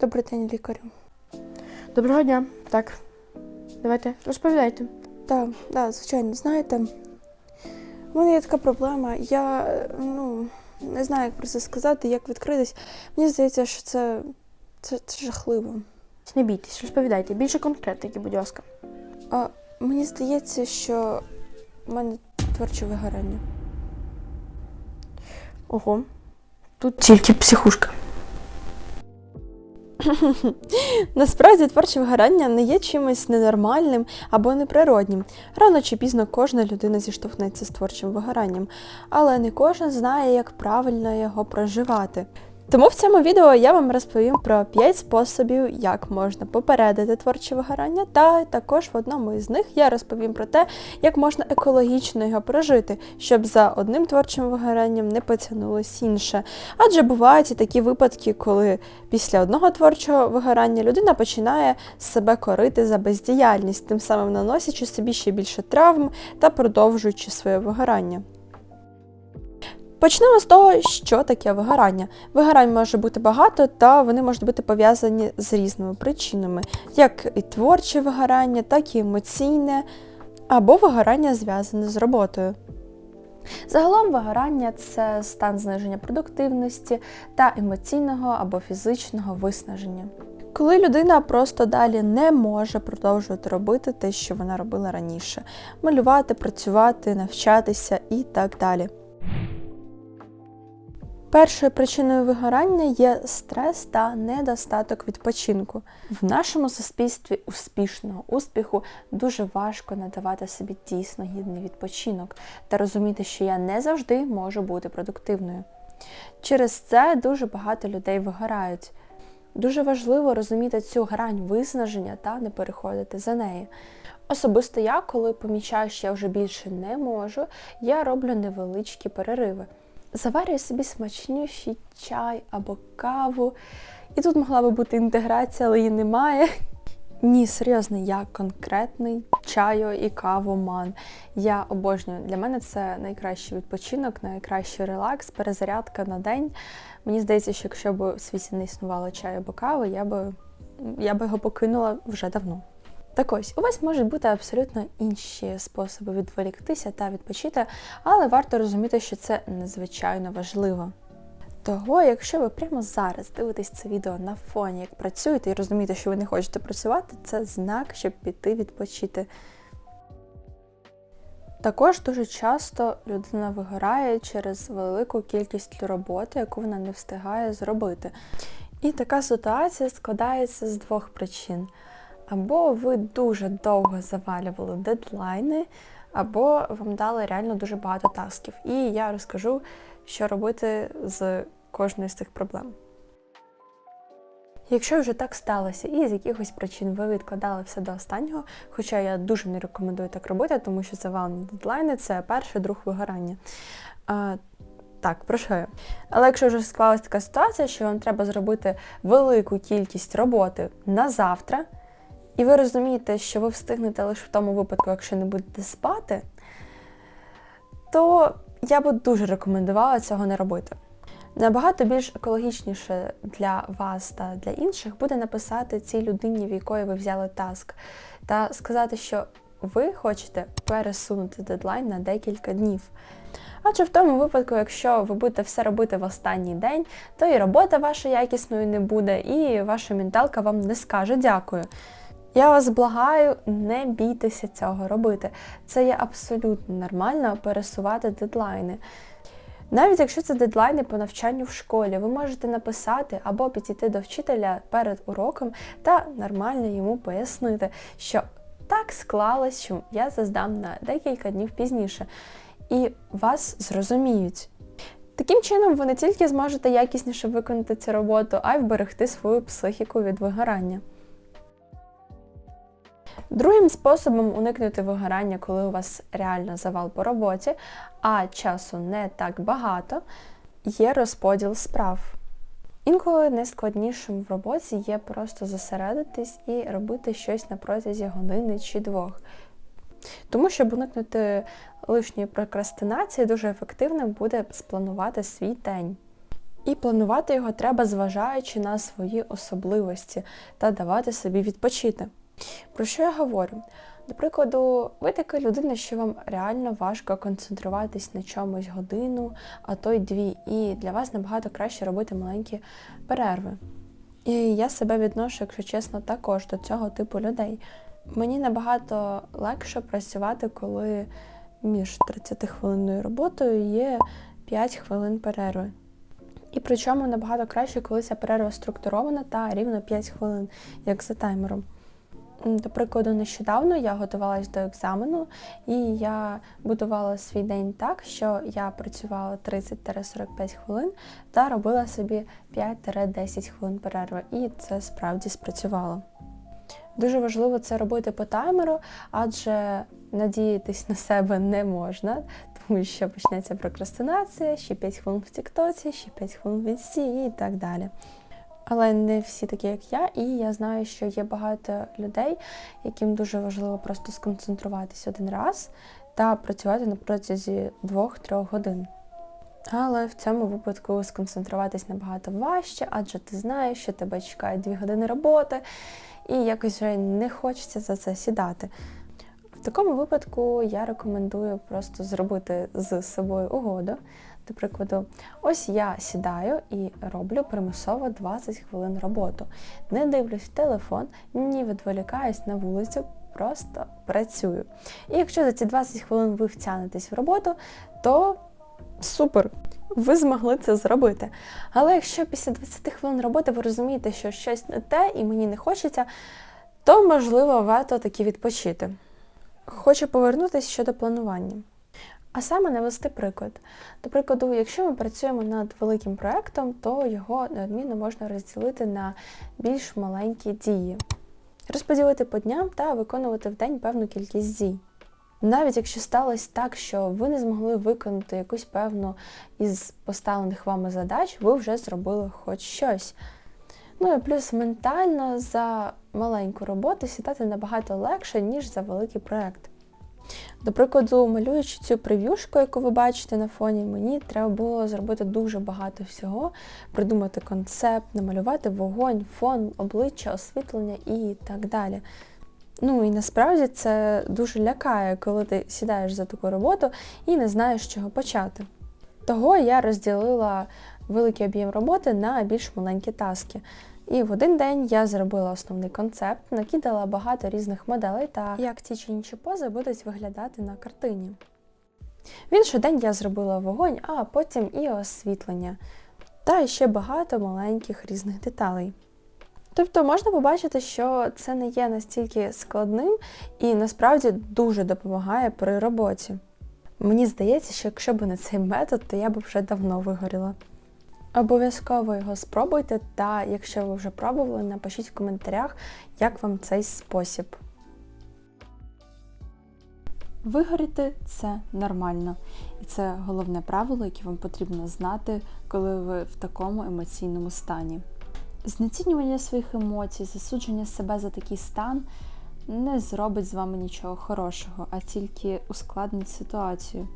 Добрий день, лікарю. Доброго дня. Так. Давайте, розповідайте. Так, да, звичайно, знаєте, у мене є така проблема. Я ну, не знаю, як про це сказати, як відкритись. Мені здається, що це, це, це жахливо. Не бійтесь, розповідайте. Більше конкретики, будь ласка. А мені здається, що в мене творче вигорання. Ого. Тут тільки психушка. Насправді творче вигорання не є чимось ненормальним або неприроднім. Рано чи пізно кожна людина зіштовхнеться з творчим вигоранням, але не кожен знає, як правильно його проживати. Тому в цьому відео я вам розповім про 5 способів, як можна попередити творче вигорання, та також в одному із них я розповім про те, як можна екологічно його прожити, щоб за одним творчим вигоранням не потягнулось інше. Адже бувають і такі випадки, коли після одного творчого вигорання людина починає себе корити за бездіяльність, тим самим наносячи собі ще більше травм та продовжуючи своє вигорання. Почнемо з того, що таке вигорання. Вигорань може бути багато, та вони можуть бути пов'язані з різними причинами, як і творче вигорання, так і емоційне, або вигорання зв'язане з роботою. Загалом вигорання це стан зниження продуктивності та емоційного або фізичного виснаження. Коли людина просто далі не може продовжувати робити те, що вона робила раніше: малювати, працювати, навчатися і так далі. Першою причиною вигорання є стрес та недостаток відпочинку. В нашому суспільстві успішного успіху дуже важко надавати собі дійсно гідний відпочинок та розуміти, що я не завжди можу бути продуктивною. Через це дуже багато людей вигорають. Дуже важливо розуміти цю грань виснаження та не переходити за неї. Особисто я, коли помічаю, що я вже більше не можу, я роблю невеличкі перериви. Заварюю собі смачнющий чай або каву. І тут могла би бути інтеграція, але її немає. Ні, серйозно, я конкретний чайо і кавоман. Я обожнюю. Для мене це найкращий відпочинок, найкращий релакс, перезарядка на день. Мені здається, що якщо б у світі не існувало чаю або кави, я би, я би його покинула вже давно. Так ось, у вас можуть бути абсолютно інші способи відволіктися та відпочити, але варто розуміти, що це надзвичайно важливо. Того, якщо ви прямо зараз дивитесь це відео на фоні, як працюєте і розумієте, що ви не хочете працювати, це знак, щоб піти відпочити. Також дуже часто людина вигорає через велику кількість роботи, яку вона не встигає зробити. І така ситуація складається з двох причин. Або ви дуже довго завалювали дедлайни, або вам дали реально дуже багато тасків. І я розкажу, що робити з кожною з цих проблем. Якщо вже так сталося, і з якихось причин ви відкладали все до останнього, хоча я дуже не рекомендую так робити, тому що завалені дедлайни це перший друг вигорання. А, так, про що я? Але якщо вже склалася така ситуація, що вам треба зробити велику кількість роботи на завтра, і ви розумієте, що ви встигнете лише в тому випадку, якщо не будете спати, то я би дуже рекомендувала цього не робити. Набагато більш екологічніше для вас та для інших буде написати цій людині, в якої ви взяли таск, та сказати, що ви хочете пересунути дедлайн на декілька днів. Адже в тому випадку, якщо ви будете все робити в останній день, то і робота ваша якісною не буде, і ваша менталка вам не скаже дякую. Я вас благаю, не бійтеся цього робити. Це є абсолютно нормально пересувати дедлайни. Навіть якщо це дедлайни по навчанню в школі, ви можете написати або підійти до вчителя перед уроком та нормально йому пояснити, що так склалось, що я заздам на декілька днів пізніше, і вас зрозуміють. Таким чином, ви не тільки зможете якісніше виконати цю роботу, а й вберегти свою психіку від вигорання. Другим способом уникнути вигорання, коли у вас реально завал по роботі, а часу не так багато, є розподіл справ. Інколи найскладнішим в роботі є просто зосередитись і робити щось на протязі години чи двох. Тому, щоб уникнути лишньої прокрастинації, дуже ефективним буде спланувати свій день. І планувати його треба, зважаючи на свої особливості та давати собі відпочити. Про що я говорю? До прикладу, ви така людина, що вам реально важко концентруватись на чомусь годину, а то й дві, і для вас набагато краще робити маленькі перерви. І я себе відношу, якщо чесно, також до цього типу людей. Мені набагато легше працювати, коли між 30-хвилинною роботою є 5 хвилин перерви. І причому набагато краще, коли ця перерва структурована та рівно 5 хвилин, як за таймером. До прикладу, нещодавно я готувалась до екзамену, і я будувала свій день так, що я працювала 30-45 хвилин та робила собі 5-10 хвилин перерви. І це справді спрацювало. Дуже важливо це робити по таймеру, адже надіятись на себе не можна, тому що почнеться прокрастинація, ще 5 хвилин в Тіктоці, ще 5 хвилин в інсті і так далі. Але не всі такі, як я, і я знаю, що є багато людей, яким дуже важливо просто сконцентруватись один раз та працювати на протязі 2-3 годин. Але в цьому випадку сконцентруватись набагато важче, адже ти знаєш, що тебе чекають 2 години роботи, і якось вже не хочеться за це сідати. В такому випадку я рекомендую просто зробити з собою угоду. До прикладу, ось я сідаю і роблю примусово 20 хвилин роботу. Не дивлюсь в телефон, ні відволікаюсь на вулицю, просто працюю. І якщо за ці 20 хвилин ви втягнетесь в роботу, то супер! Ви змогли це зробити. Але якщо після 20 хвилин роботи ви розумієте, що щось не те і мені не хочеться, то можливо варто таки відпочити. Хочу повернутися щодо планування. А саме навести приклад. До прикладу, якщо ми працюємо над великим проектом, то його неодмінно можна розділити на більш маленькі дії, розподілити по дням та виконувати в день певну кількість дій. Навіть якщо сталося так, що ви не змогли виконати якусь певну із поставлених вами задач, ви вже зробили хоч щось. Ну і плюс ментально за маленьку роботу сідати набагато легше, ніж за великий проект. До прикладу, малюючи цю прев'юшку, яку ви бачите на фоні, мені треба було зробити дуже багато всього, придумати концепт, намалювати вогонь, фон, обличчя, освітлення і так далі. Ну і насправді це дуже лякає, коли ти сідаєш за таку роботу і не знаєш, з чого почати. Того я розділила великий об'єм роботи на більш маленькі таски. І в один день я зробила основний концепт, накидала багато різних моделей та як ті чи інші пози будуть виглядати на картині. В інший день я зробила вогонь, а потім і освітлення, та ще багато маленьких різних деталей. Тобто можна побачити, що це не є настільки складним і насправді дуже допомагає при роботі. Мені здається, що якщо б не цей метод, то я б вже давно вигоріла. Обов'язково його спробуйте, та якщо ви вже пробували, напишіть в коментарях, як вам цей спосіб. Вигоріти це нормально, і це головне правило, яке вам потрібно знати, коли ви в такому емоційному стані. Знецінювання своїх емоцій, засудження себе за такий стан не зробить з вами нічого хорошого, а тільки ускладнить ситуацію.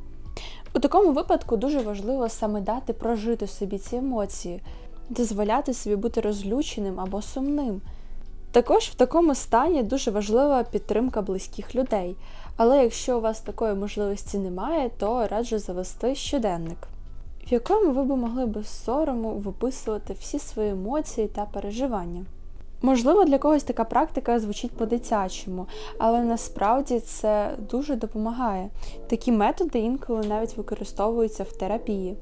У такому випадку дуже важливо саме дати прожити собі ці емоції, дозволяти собі бути розлюченим або сумним. Також в такому стані дуже важлива підтримка близьких людей. Але якщо у вас такої можливості немає, то раджу завести щоденник, в якому ви б могли без сорому виписувати всі свої емоції та переживання. Можливо, для когось така практика звучить по-дитячому, але насправді це дуже допомагає. Такі методи інколи навіть використовуються в терапії.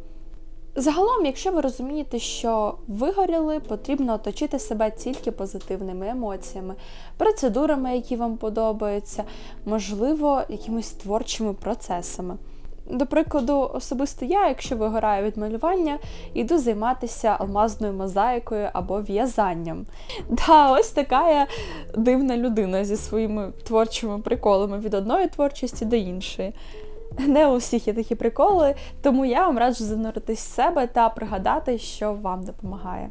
Загалом, якщо ви розумієте, що вигоріли, потрібно оточити себе тільки позитивними емоціями, процедурами, які вам подобаються, можливо, якимись творчими процесами. До прикладу, особисто я, якщо вигораю від малювання, йду займатися алмазною мозаїкою або в'язанням. Та ось така я дивна людина зі своїми творчими приколами від одної творчості до іншої. Не у всіх є такі приколи, тому я вам раджу зануритись в себе та пригадати, що вам допомагає.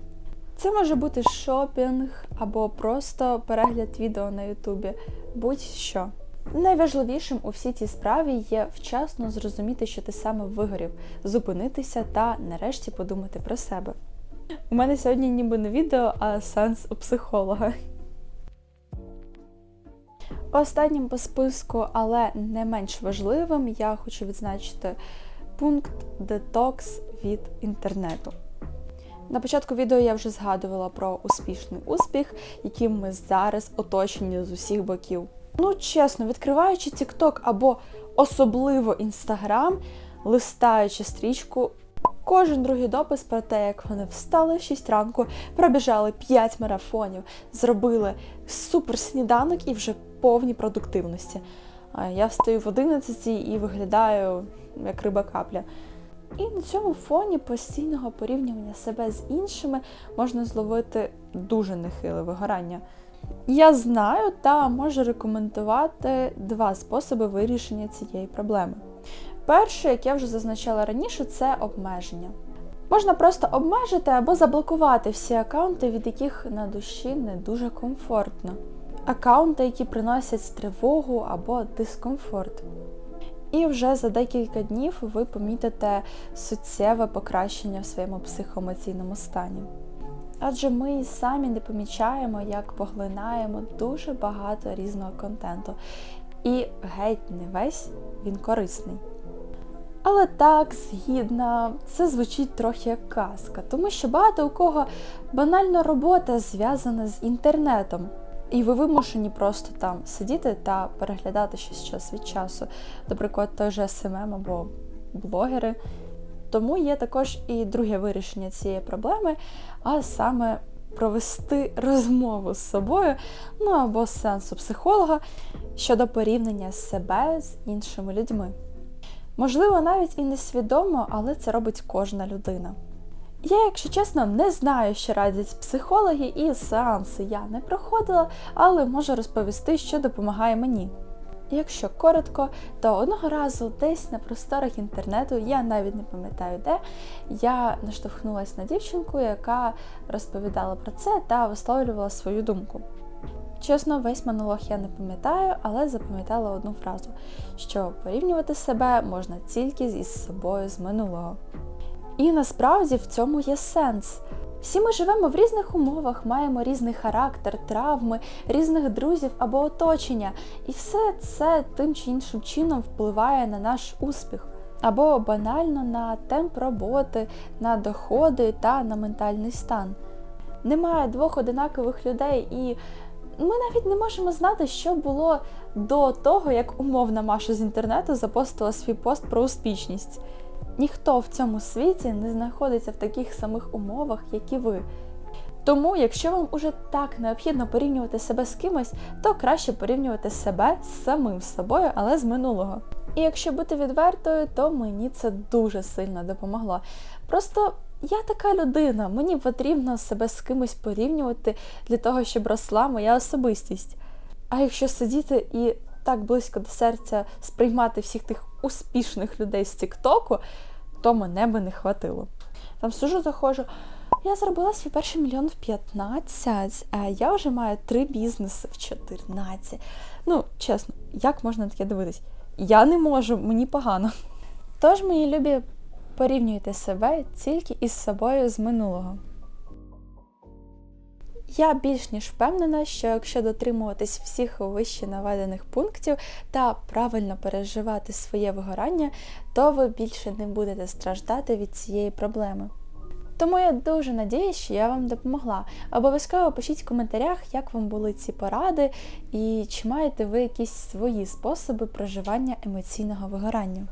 Це може бути шопінг або просто перегляд відео на Ютубі, будь-що. Найважливішим у всій цій справі є вчасно зрозуміти, що ти саме вигорів, зупинитися та нарешті подумати про себе. У мене сьогодні ніби не відео, а сеанс у психолога. Останнім по списку, але не менш важливим, я хочу відзначити пункт детокс від інтернету. На початку відео я вже згадувала про успішний успіх, яким ми зараз оточені з усіх боків. Ну, чесно, відкриваючи TikTok або особливо Instagram, листаючи стрічку, кожен другий допис про те, як вони встали в 6 ранку, пробіжали 5 марафонів, зробили супер сніданок і вже повні продуктивності. Я встаю в 11 і виглядаю як риба капля. І на цьому фоні постійного порівнювання себе з іншими можна зловити дуже нехиле вигорання. Я знаю та можу рекомендувати два способи вирішення цієї проблеми. Перше, як я вже зазначала раніше, це обмеження. Можна просто обмежити або заблокувати всі аккаунти, від яких на душі не дуже комфортно. Аккаунти, які приносять тривогу або дискомфорт. І вже за декілька днів ви помітите суттєве покращення в своєму психоемоційному стані. Адже ми і самі не помічаємо, як поглинаємо дуже багато різного контенту. І геть не весь він корисний. Але так, згідна, це звучить трохи як казка, тому що багато у кого банальна робота зв'язана з інтернетом. І ви вимушені просто там сидіти та переглядати щось час від часу, наприклад, той же СММ або блогери. Тому є також і друге вирішення цієї проблеми, а саме провести розмову з собою, ну або сеансу психолога щодо порівняння себе з іншими людьми. Можливо, навіть і несвідомо, але це робить кожна людина. Я, якщо чесно, не знаю, що радять психологи і сеанси я не проходила, але можу розповісти, що допомагає мені. Якщо коротко, то одного разу десь на просторах інтернету, я навіть не пам'ятаю де, я наштовхнулася на дівчинку, яка розповідала про це та висловлювала свою думку. Чесно, весь монолог я не пам'ятаю, але запам'ятала одну фразу: що порівнювати себе можна тільки із собою з минулого. І насправді в цьому є сенс. Всі ми живемо в різних умовах, маємо різний характер, травми, різних друзів або оточення, і все це тим чи іншим чином впливає на наш успіх, або банально на темп роботи, на доходи та на ментальний стан. Немає двох одинакових людей, і ми навіть не можемо знати, що було до того, як умовна Маша з інтернету запостила свій пост про успішність. Ніхто в цьому світі не знаходиться в таких самих умовах, як і ви. Тому, якщо вам уже так необхідно порівнювати себе з кимось, то краще порівнювати себе з самим собою, але з минулого. І якщо бути відвертою, то мені це дуже сильно допомогло. Просто я така людина, мені потрібно себе з кимось порівнювати для того, щоб росла моя особистість. А якщо сидіти і так близько до серця сприймати всіх тих успішних людей з Тіктоку, то мене би не хватило. Там сужу заходжу. Я зробила свій перший мільйон в 15, а я вже маю три бізнеси в 14. Ну, чесно, як можна таке дивитись? Я не можу, мені погано. Тож, мої любі, порівнюйте себе тільки із собою з минулого. Я більш ніж впевнена, що якщо дотримуватись всіх вище наведених пунктів та правильно переживати своє вигорання, то ви більше не будете страждати від цієї проблеми. Тому я дуже надіюсь, що я вам допомогла. Обов'язково пишіть в коментарях, як вам були ці поради, і чи маєте ви якісь свої способи проживання емоційного вигорання.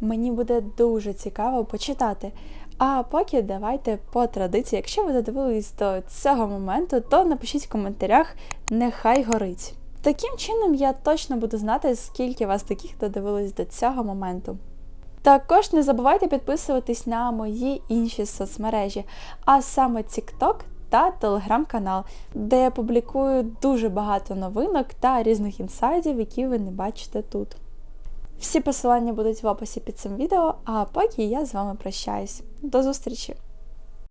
Мені буде дуже цікаво почитати. А поки давайте по традиції, якщо ви додивились до цього моменту, то напишіть в коментарях Нехай горить. Таким чином я точно буду знати, скільки вас таких додивились до цього моменту. Також не забувайте підписуватись на мої інші соцмережі, а саме TikTok та телеграм-канал, де я публікую дуже багато новинок та різних інсайдів, які ви не бачите тут. Всі посилання будуть в описі під цим відео, а поки я з вами прощаюсь. До зустрічі!